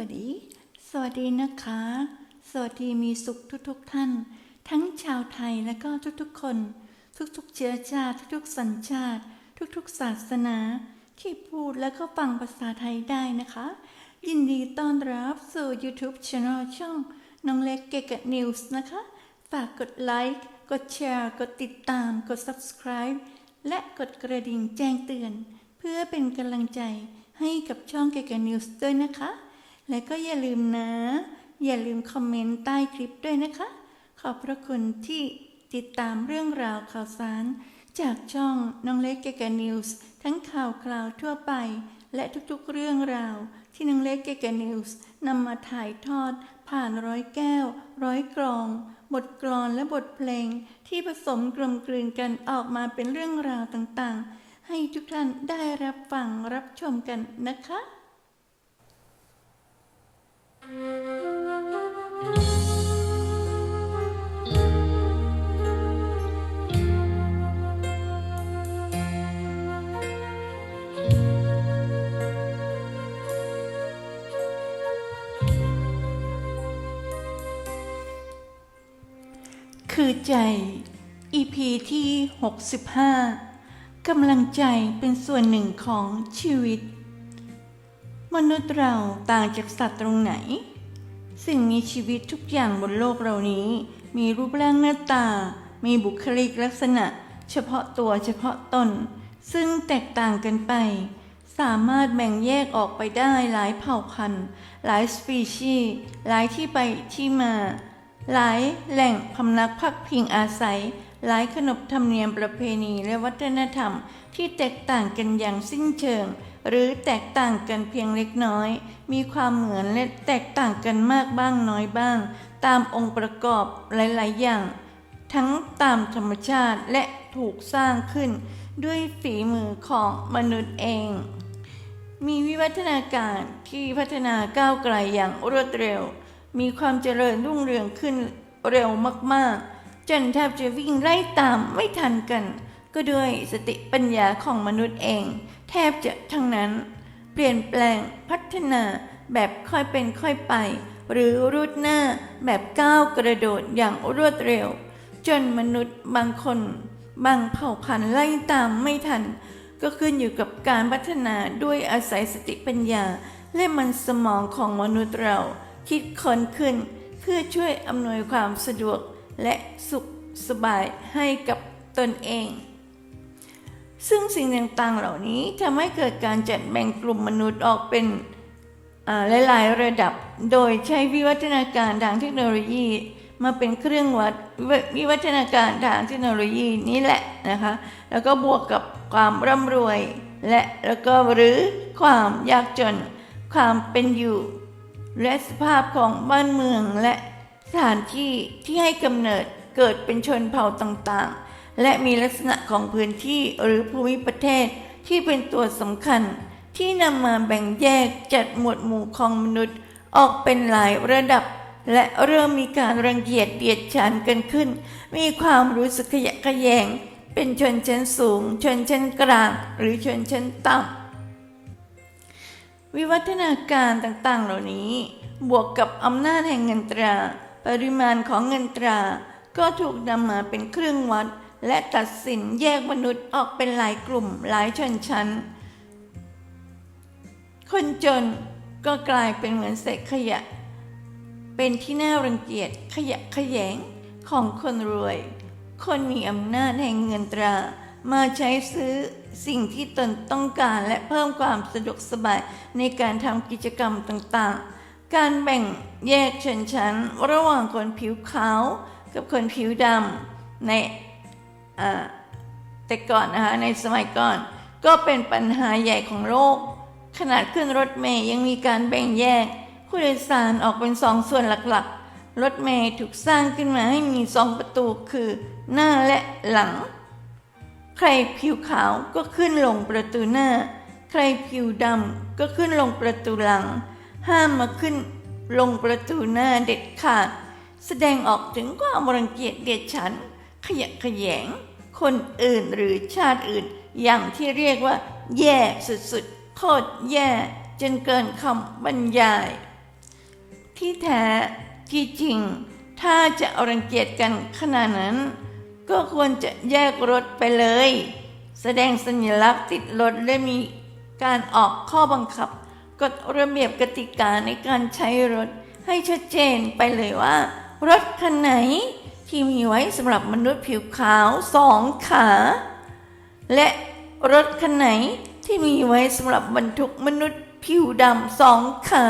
anybody สวัสดีนะคะ สวัสดีมีสุขทุกๆทท่าน ทั้งชาวไทยและก็ทุกๆคน ทุกๆเชื้อชาติ ทุกๆสัญชาติ ทุกๆศาสนา ที่พูดและก็ฟังภาษาไทยได้นะคะ ยินดีต้อนรับสู่ YouTube Channel ช่องน้องเล็กเกกะนิวส์นะคะ ฝากกดไลค์กดแชร์กดติดตามกด subscribe และกดกระดิ่งแจ้งเตือน เพื่อเป็นกำลังใจให้กับช่องเกกะนิวส์ด้วยนะคะ และก็อย่าลืมนะ อย่าลืมคอมเมนต์ใต้คลิปด้วยนะคะ ขอบพระคุณที่ติดตามเรื่องราวข่าวสาร จากช่องน้องเล็กเกกนิวส์ทั้งข่าวคราวทั่วไป และทุกๆเรื่องราว ที่น้องเล็กเกกนิวส์นำมาถ่ายทอด ผ่านร้อยแก้ว ร้อยกรอง บทกลอนและบทเพลง ที่ผสมกลมกลืนกันออกมาเป็นเรื่องราวต่างๆ ให้ทุกท่านได้รับฟังรับชมกันนะคะ คือใจ EP ที่ 65 กำลังใจเป็นส่วนหนึ่งของชีวิต มนุษย์เราต่างจากสัตว์ตรงไหน สิ่งมีชีวิตทุกอย่างบนโลกเรานี้ มีรูปร่างหน้าตา มีบุคลิกลักษณะ เฉพาะตัวเฉพาะตน ซึ่งแตกต่างกันไป สามารถแบ่งแยกออกไปได้หลายเผ่าพันธุ์ หลายสปีชีส์หลายที่ไปที่มา หลายแหล่งพำนักพักพิงอาศัย หลายขนบธรรมเนียมประเพณีและวัฒนธรรมที่แตกต่างกันอย่างสิ้นเชิง หรือแตกต่างกันเพียงเล็กน้อย มีความเหมือนและแตกต่างกันมากบ้างน้อยบ้าง ตามองค์ประกอบหลาย ๆ อย่าง ทั้งตามธรรมชาติและถูกสร้างขึ้น ด้วยฝีมือของมนุษย์เอง มีวิวัฒนาการที่พัฒนาก้าวไกลอย่างรวดเร็ว มีความเจริญรุ่งเรืองขึ้นเร็วมาก ๆ จนแทบจะวิ่งไล่ตามไม่ทันกัน ก็ด้วยสติปัญญาของมนุษย์เอง แทบจะทั้งนั้น เปลี่ยนแปลงพัฒนาแบบค่อยเป็นค่อยไป หรือรูดหน้าแบบก้าวกระโดดอย่างรวดเร็ว จนมนุษย์บางคน บางเผ่าพันธุ์ไล่ตามไม่ทัน ก็ขึ้นอยู่กับการพัฒนาด้วยอาศัยสติปัญญา และมันสมองของมนุษย์เรา คิดค้นขึ้น เพื่อช่วยอำนวยความสะดวกและสุขสบายให้กับตนเอง ซึ่งสิ่งต่างๆเหล่านี้ทำให้เกิดการจัดแบ่งกลุ่มมนุษย์ออกเป็นหลายๆระดับ โดยใช้วิวัฒนาการทางเทคโนโลยี มาเป็นเครื่องวัดวิวิวัฒนาการทางเทคโนโลยีนี้แหละนะคะ แล้วก็บวกกับความร่ำรวยและแล้วก็หรือความยากจน ความเป็นอยู่ และสภาพของบ้านเมืองและสถานที่ที่ให้กำเนิดเกิดเป็นชนเผ่าต่างๆ และมีลักษณะของพื้นที่หรือภูมิประเทศที่เป็นตัวสำคัญ ที่นำมาแบ่งแยกจัดหมวดหมู่ของมนุษย์ ออกเป็นหลายระดับ และเริ่มมีการรังเกียจเดียดฉันกันขึ้น มีความรู้สึกขยะแขยง เป็นชนชั้นสูง ชนชั้นกลาง หรือชนชั้นต่ำวิวัฒนาการต่างๆ เหล่านี้ บวกกับอำนาจแห่งเงินตรา ปริมาณของเงินตรา ก็ถูกนำมาเป็นเครื่องวัด และตัดสินแยกมนุษย์ออกเป็นหลายกลุ่มหลายชนชั้น คนจนก็กลายเป็นเหมือนเศษขยะ เป็นที่น่ารังเกียจขยะแขยงของคนรวย คนมีอำนาจแห่งเงินตรา มาใช้ซื้อสิ่งที่ตนต้องการและเพิ่มความสะดวกสบายในการทำกิจกรรมต่างๆ การแบ่งแยกชนชั้น ระหว่างคนผิวขาวกับคนผิวดำใน แต่ก่อนนะคะในสมัยก่อนก็เป็นปัญหาใหญ่ของโลก ขนาดขึ้นรถเมย์ยังมีการแบ่งแยก ผู้โดยสารออกเป็นสองส่วนหลักๆ รถเมย์ถูกสร้างขึ้นมาให้มีสองประตูคือหน้าและหลัง ใครผิวขาวก็ขึ้นลงประตูหน้า ใครผิวดำก็ขึ้นลงประตูหลัง ห้ามมาขึ้นลงประตูหน้าเด็ดขาด แสดงออกถึงความรังเกียจเดียดฉัน ขยะขยง คนอื่นหรือชาติอื่น อย่างที่เรียกว่า แย่สุดๆ โคตรแย่จนเกินคำบรรยาย ที่แท้ที่จริง ถ้าจะอารังเกียจกันขนาดนั้น ก็ควรจะแยกรถไปเลย แสดงสัญลักษณ์ติดรถและมีการออกข้อบังคับกฎระเบียบกติกาในการใช้รถให้ชัดเจนไปเลยว่า รถคันไหน ที่มีไว้สำหรับมนุษย์ผิวขาวสองขา และรถคันไหนที่มีไว้สำหรับบรรทุกมนุษย์ผิวดำสองขา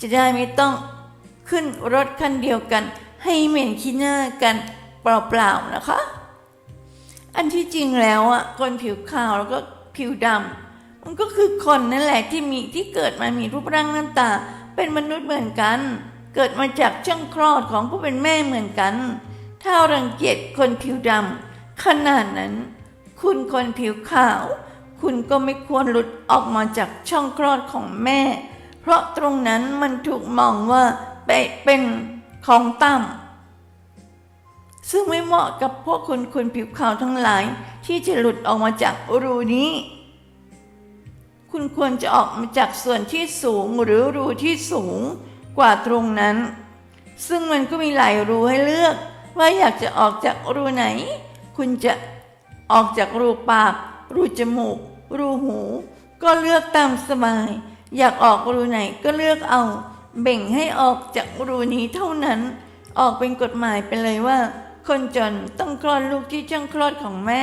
จะได้ไม่ต้องขึ้นรถคันเดียวกัน ให้เหม็นขี้หน้ากันเปล่าๆนะคะ อันที่จริงแล้วอะคนผิวขาวแล้วก็ผิวดำมันก็คือคนนั่นแหละที่มีที่เกิดมามีรูปร่างหน้าตา เป็นมนุษย์เหมือนกัน เกิดมาจากช่องคลอดของผู้เป็นแม่เหมือนกัน ถ้ารังเกียจคนผิวดำขนาดนั้น คุณคนผิวขาว คุณก็ไม่ควรหลุดออกมาจากช่องคลอดของแม่ เพราะตรงนั้นมันถูกมองว่าเป็นของต่ำซึ่งไม่เหมาะกับพวกคุณคนผิวขาวทั้งหลาย ที่จะหลุดออกมาจากรูนี้ คุณควรจะออกมาจากส่วนที่สูงหรือรูที่สูงกว่าตรงนั้น ซึ่งมันก็มีหลายรูให้เลือก ว่าอยากจะออกจากรูไหน คุณจะออกจากรูปาก รูจมูก รูหู ก็เลือกตามสบาย อยากออกรูไหนก็เลือกเอา เบ่งให้ออกจากรูนี้เท่านั้น ออกเป็นกฎหมายไปเลยว่า คนจนต้องคลอดลูกที่ช่องคลอดของแม่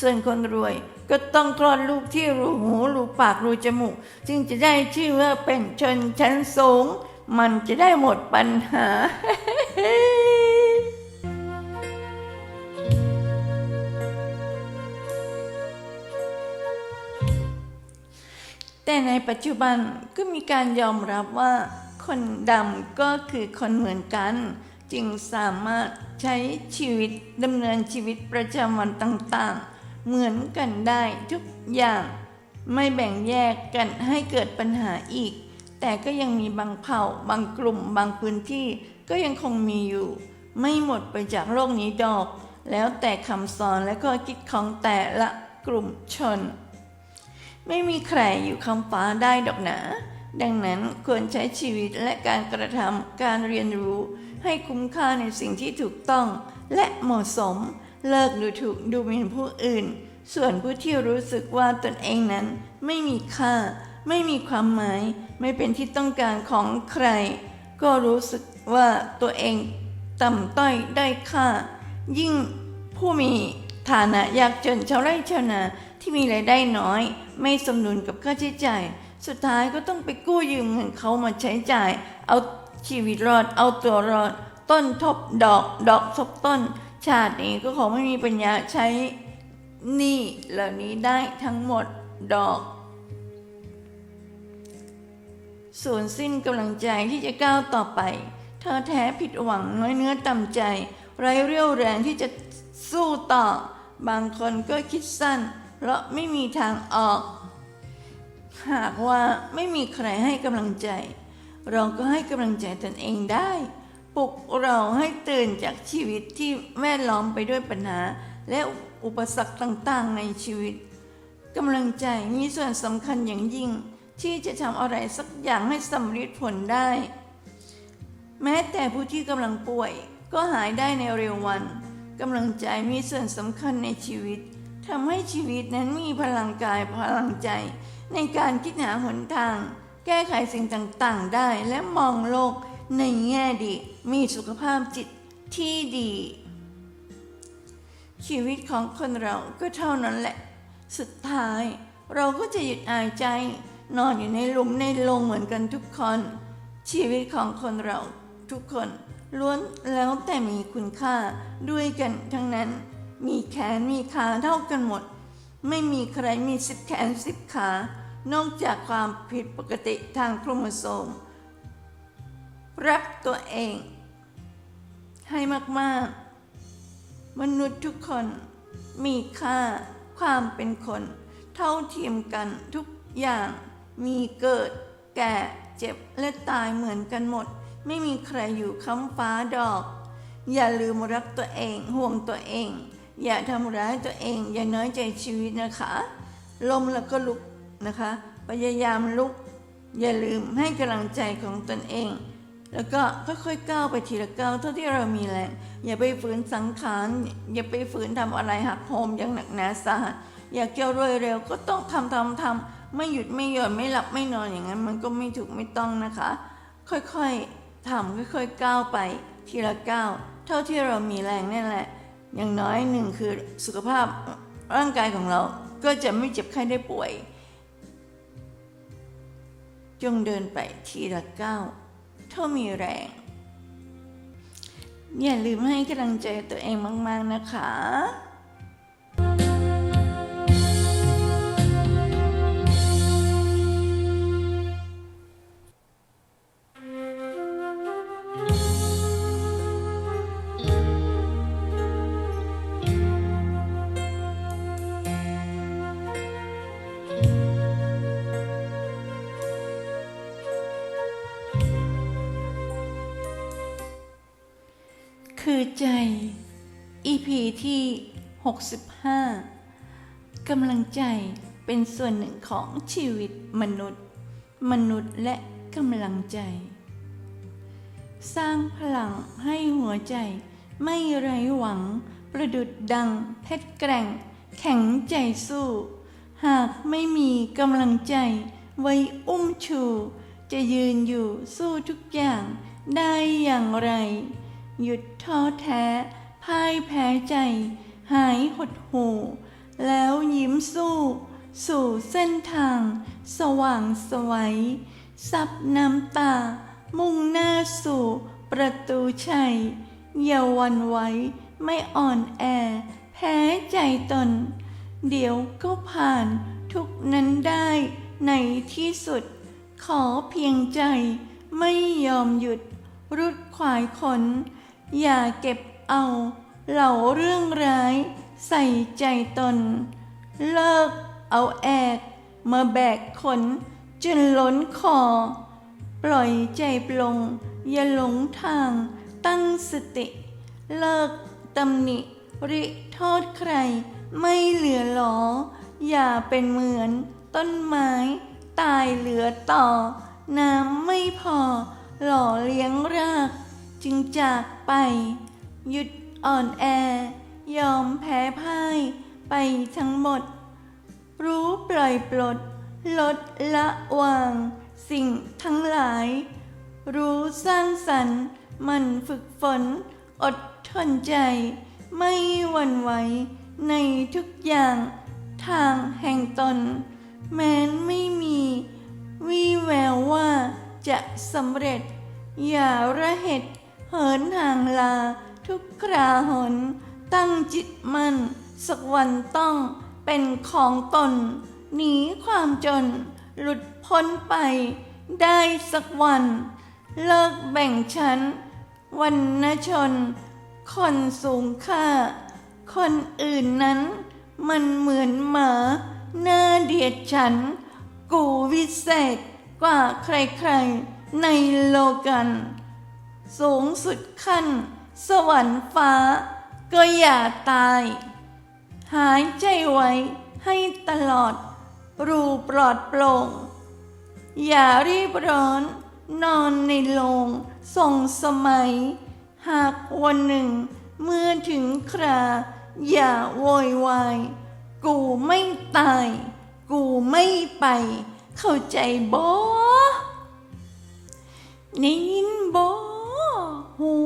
ส่วนคนรวยก็ต้องคลอดลูกที่รูหูรูปากรูจมูก จึงจะได้ชื่อว่าเป็นชนชั้นสูง มันจะได้หมดปัญหา แต่ในปัจจุบันก็มีการยอมรับว่า คนดำก็คือคนเหมือนกัน จึงสามารถใช้ชีวิตดำเนินชีวิตประจำวันต่างๆ เหมือนกันได้ทุกอย่าง ไม่แบ่งแยกกันให้เกิดปัญหาอีก แต่ก็ยังมีบางเผ่า บางกลุ่ม บางพื้นที่ก็ยังคงมีอยู่ ไม่หมดไปจากโลกนี้ดอก แล้วแต่คำสอนและข้อคิดของแต่ละกลุ่มชน ไม่มีใครอยู่คำฟ้าได้ดอกหนา ดังนั้นควรใช้ชีวิตและการกระทำการเรียนรู้ ให้คุ้มค่าในสิ่งที่ถูกต้อง และเหมาะสม เลิกดูถูกดูหมิ่นผู้อื่น ส่วนผู้ที่รู้สึกว่าตนเองนั้น ไม่มีค่า ไม่มีความหมาย ไม่เป็นที่ต้องการของใคร ก็รู้สึกว่าตัวเองต่ำต้อยได้ค่า ยิ่งผู้มีฐานะยากจนชาวไร่ชาวนา ที่มีรายได้น้อย ไม่สมดุลกับค่าใช้จ่าย สุดท้ายก็ต้องไปกู้ยืมเงินเขามาใช้จ่าย เอาชีวิตรอด เอาตัวรอด ต้นทบดอกดอกทบต้น ชาตินี้ก็คงไม่มีปัญญาใช้หนี้เหล่านี้ได้ทั้งหมดดอกสูญสิ้นกำลังใจที่จะก้าวต่อไป เธอแท้ผิดหวังน้อยเนื้อต่ำใจ ไร้เรี่ยวแรงที่จะสู้ต่อ บางคนก็คิดสั้น เพราะไม่มีทางออก หากว่าไม่มีใครให้กำลังใจ เราก็ให้กำลังใจตนเองได้ ปลุกเราให้ตื่นจากชีวิตที่แวดล้อมไปด้วยปัญหา และอุปสรรคต่างๆในชีวิตกำลังใจมีส่วนสำคัญอย่างยิ่ง ที่จะทำอะไรสักอย่างให้สำเร็จผลได้ แม้แต่ผู้ที่กำลังป่วย ก็หายได้ในเร็ววันกำลังใจมีส่วนสำคัญในชีวิต ทำให้ชีวิตนั้นมีพลังกายพลังใจ ในการคิดหาหนทาง แก้ไขสิ่งต่างๆ ได้และมองโลกในแง่ดี มีสุขภาพจิตที่ดี ชีวิตของคนเราก็เท่านั้นแหละ สุดท้าย เราก็จะหยุดหายใจ นอนอยู่ในหลุมในโลงเหมือนกันทุกคน ชีวิตของคนเราทุกคนล้วนแล้วแต่มีคุณค่าด้วยกันทั้งนั้น มีแขนมีขาเท่ากันหมด ไม่มีใครมีสิบแขนสิบขา นอกจากความผิดปกติทางโครโมโซม รักตัวเอง ให้มากๆ มนุษย์ทุกคนมีค่าความเป็นคน เท่าเทียมกันทุกอย่างมีเกิด แก่เจ็บและตายเหมือนกันหมด ไม่มีใครอยู่ค้ำฟ้าดอก อย่าลืมรักตัวเองห่วงตัวเอง อย่าทำร้ายตัวเอง อย่าน้อยใจชีวิตนะคะล้มแล้วก็ลุกนะคะ พยายามลุก อย่าลืมให้กำลังใจของตนเอง แล้วก็ค่อยๆก้าวไปทีละก้าวเท่าที่เรามีแรงอย่าไปฝืนสังขาร อย่าไปฝืนทำอะไรหักโหมอย่างหนักหนาสาหัสอยากจะรวยเร็วก็ต้องทำทำทำไม่หยุดไม่หย่อนไม่หลับไม่นอนอย่างนั้น มันก็ไม่ถูกไม่ต้องนะคะ ค่อยๆทำค่อยๆก้าวไปทีละก้าวเท่าที่เรามีแรงนั่นแหละ อย่างน้อยหนึ่งคือสุขภาพร่างกายของเราก็จะไม่เจ็บไข้ได้ป่วย จงเดินไปทีละก้าวเท่ามีแรง อย่าลืมให้กำลังใจตัวเองมาก ๆ นะคะ ใจ EP ที่ 65 กำลังใจเป็นส่วนหนึ่งของชีวิตมนุษย์ มนุษย์และกำลังใจ สร้างพลังให้หัวใจไม่ไร้หวัง ประดุดดังเพชรแกร่ง แข็งใจสู้ หากไม่มีกำลังใจ ไว้อุ้มชู จะยืนอยู่สู้ทุกอย่างได้อย่างไร หยุดท้อแท้ พ่ายแพ้ใจ หายหดหู่ แล้วยิ้มสู้ สู่เส้นทาง สว่างสวัยซับน้ำตา มุ่งหน้าสู่ ประตูชัยอย่าวันไหวไม่อ่อนแอ แพ้ใจตน เดี๋ยวก็ผ่านทุกนั้นได้ในที่สุด ขอเพียงใจไม่ยอมหยุดรุดขวายขน อย่าเก็บเอาเหล่าเรื่องร้ายใส่ใจตน เลิกเอาแอกมาแบกขนจนล้นคอ ปล่อยใจปลง อย่าหลงทางตั้งสติ เลิกตำหนิริโทษใครไม่เหลือหลอ อย่าเป็นเหมือนต้นไม้ ตายเหลือต่อ น้ำไม่พอ หล่อเลี้ยงราก จึงจาก ไป หยุดอ่อนแอ ยอมแพ้พ่ายไปทั้งหมด รู้ปล่อยปลด ลดละวาง สิ่งทั้งหลาย รู้สร้างสรรค์มันฝึกฝน อดทนใจ ไม่หวั่นไหว ในทุกอย่างทางแห่งตน แม้นไม่มีวี่แววว่าจะสำเร็จ อย่าระเหตุ หินห่างลา ทุกคราหน ตั้งจิตมั่น สักวันต้องเป็นของตน หนีความจน หลุดพ้นไป ได้สักวัน เลิกแบ่งชั้น วันนชน คนสูงค่า คนอื่นนั้น มันเหมือนหมาหน้าเดียดฉัน กูวิเศษกว่าใครๆในโลกัน สูงสุดขั้น สวรรค์ฟ้า ก็อย่าตาย หายใจไว้ให้ตลอด รูปลอดโปร่ง อย่ารีบร้อน นอนในโลงส่งสมัย หากวันหนึ่ง เมื่อถึงครา อย่าโวยวาย กูไม่ตาย กูไม่ไป เข้าใจบ่ได้ยินบ่ หู